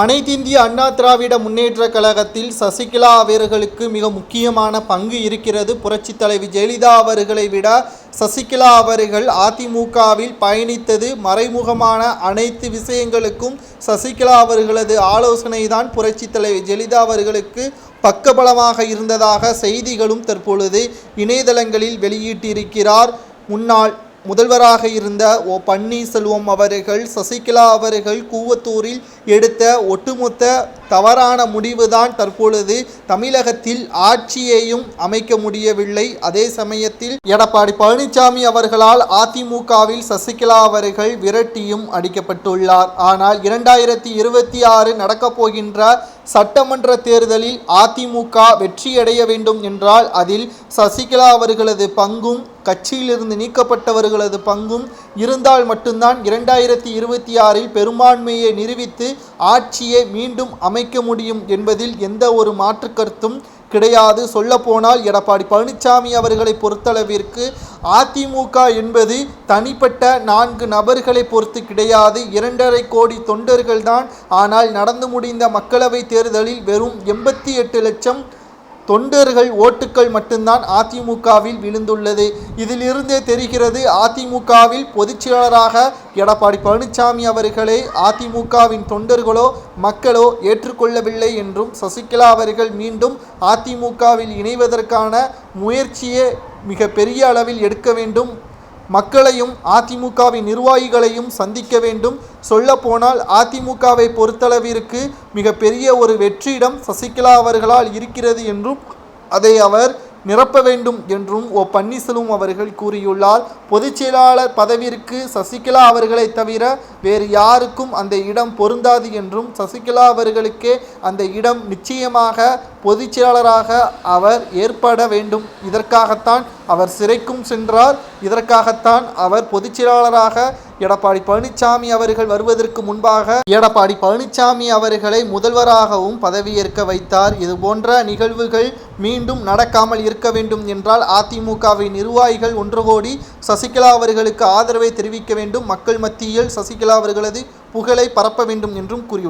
அனைத்திந்திய அண்ணா திராவிட முன்னேற்ற கழகத்தில் சசிகலா அவர்களுக்கு மிக முக்கியமான பங்கு இருக்கிறது. புரட்சித் தலைவி ஜெயலலிதா அவர்களை விட சசிகலா அவர்கள் அதிமுகவில் பயணித்தது மறைமுகமான அனைத்து விஷயங்களுக்கும் சசிகலா அவர்களது ஆலோசனை தான் புரட்சித் தலைவி ஜெயலலிதா அவர்களுக்கு பக்கபலமாக இருந்ததாக செய்திகளும் தற்பொழுது இணையதளங்களில் வெளியிட்டிருக்கிறார். முன்னாள் முதல்வராக இருந்த ஓ பன்னீர்செல்வம் அவர்கள் சசிகலா அவர்கள் கூவத்தூரில் எடுத்த ஒட்டுமொத்த தவறான முடிவுதான் தற்பொழுது தமிழகத்தில் ஆட்சியையும் அமைக்க முடியவில்லை. அதே சமயத்தில் எடப்பாடி பழனிசாமி அவர்களால் அதிமுகவில் சசிகலா அவர்கள் விரட்டியும் அடிக்கப்பட்டுள்ளார். ஆனால் இரண்டாயிரத்தி இருபத்தி ஆறு நடக்கப் போகின்ற சட்டமன்ற தேர்தலில் அதிமுக வெற்றியடைய வேண்டும் என்றால் அதில் சசிகலா அவர்களது பங்கும் கட்சியிலிருந்து நீக்கப்பட்டவர்களது பங்கும் இருந்தால் மட்டும்தான் இரண்டாயிரத்தி இருபத்தி ஆறில் பெரும்பான்மையை நிரூபித்து ஆட்சியை மீண்டும் அமைக்க முடியும் என்பதில் எந்த ஒரு மாற்று கருத்தும் கிடையாது. சொல்லப்போனால் எடப்பாடி பழனிசாமி அவர்களை பொறுத்தளவிற்கு அதிமுக என்பது தனிப்பட்ட நான்கு நபர்களை பொறுத்து கிடையாது. இரண்டரை கோடி தொண்டர்கள்தான். ஆனால் நடந்து முடிந்த மக்களவை தேர்தலில் வெறும் எண்பத்தி எட்டு லட்சம் தொண்டர்கள் ஓட்டுக்கள் மட்டும்தான் அதிமுகவில் விழுந்துள்ளது. இதிலிருந்தே தெரிகிறது அதிமுகவில் பொதுச்செயலராக எடப்பாடி பழனிசாமி அவர்களை அதிமுகவின் தொண்டர்களோ மக்களோ ஏற்றுக்கொள்ளவில்லை என்றும் சசிகலா அவர்கள் மீண்டும் அதிமுகவில் இணைவதற்கான முயற்சியை மிக பெரிய அளவில் எடுக்க வேண்டும் மக்களையும் அதிமுகவின் நிர்வாகிகளையும் சந்திக்க வேண்டும். சொல்லப்போனால் அதிமுகவை பொறுத்தளவிற்கு மிகப்பெரிய ஒரு வெற்றிடம் சசிகலா அவர்களால் இருக்கிறது என்றும் அதை அவர் நிரப்ப வேண்டும் என்றும் ஓ பன்னீர்செல்வம் அவர்கள் கூறியுள்ளார். பொதுச் செயலாளர் பதவிற்கு சசிகலா அவர்களை தவிர வேறு யாருக்கும் அந்த இடம் பொருந்தாது என்றும் சசிகலா அவர்களுக்கே அந்த இடம் நிச்சயமாக பொதுச் செயலாளராக அவர் ஏற்பட வேண்டும். இதற்காகத்தான் அவர் சிறைக்கும் சென்றார். இதற்காகத்தான் அவர் பொதுச்செயலாளராக எடப்பாடி பழனிசாமி அவர்கள் வருவதற்கு முன்பாக எடப்பாடி பழனிசாமி அவர்களை முதல்வராகவும் பதவியேற்க வைத்தார். இது போன்ற நிகழ்வுகள் மீண்டும் நடக்காமல் இருக்க வேண்டும் என்றால் அதிமுகவின் நிர்வாகிகள் ஒன்று கோடி சசிகலா அவர்களுக்கு ஆதரவை தெரிவிக்க வேண்டும். மக்கள் மத்தியில் சசிகலா அவர்களது புகழை பரப்ப வேண்டும் என்றும் கூறி